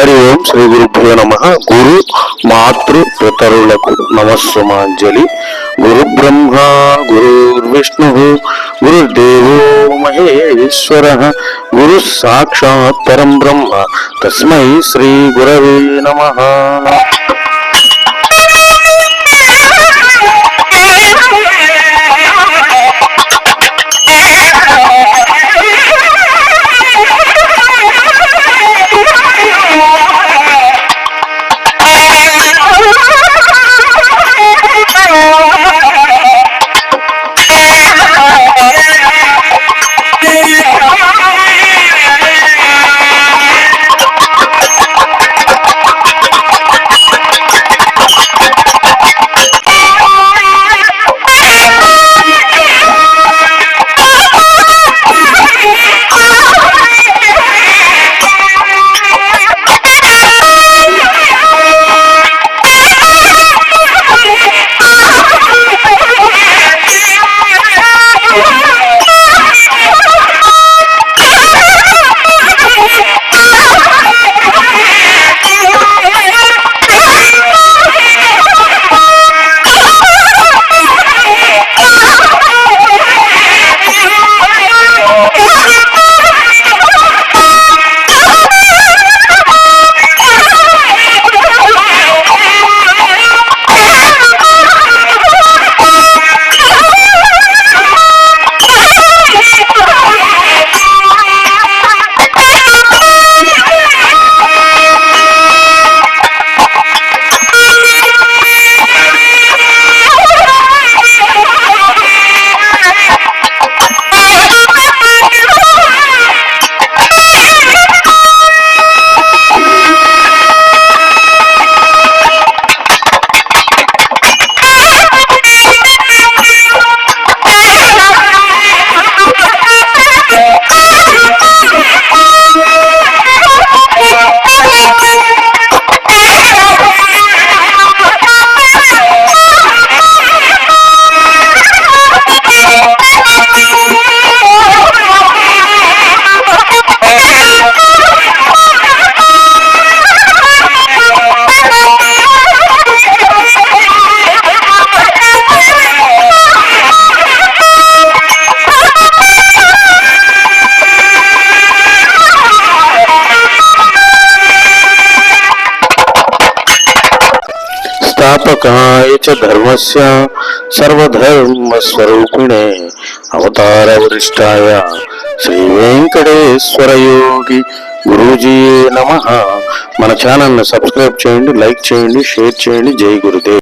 హరి ఓం శ్రీ గురుభ్యో నమ. గురు మాతృ పితరులకు నమస్సుమాంజలి. గురు బ్రహ్మ గురుర్విష్ణు గురుర్దేవో మహేశ్వర. గురు సాక్షాత్ పరం బ్రహ్మ. తస్మై శ్రీ గురవే నమ. స్థాపకాయ చ ధర్మస్య సర్వధర్మస్వరూపిణే అవతార వరిష్టాయ శ్రీ వెంకటేశ్వర యోగి గురూజీ నమ మన ఛానల్ని సబ్స్క్రైబ్ చేయండి లైక్ చేయండి షేర్ చేయండి. జై గురుదేవ్.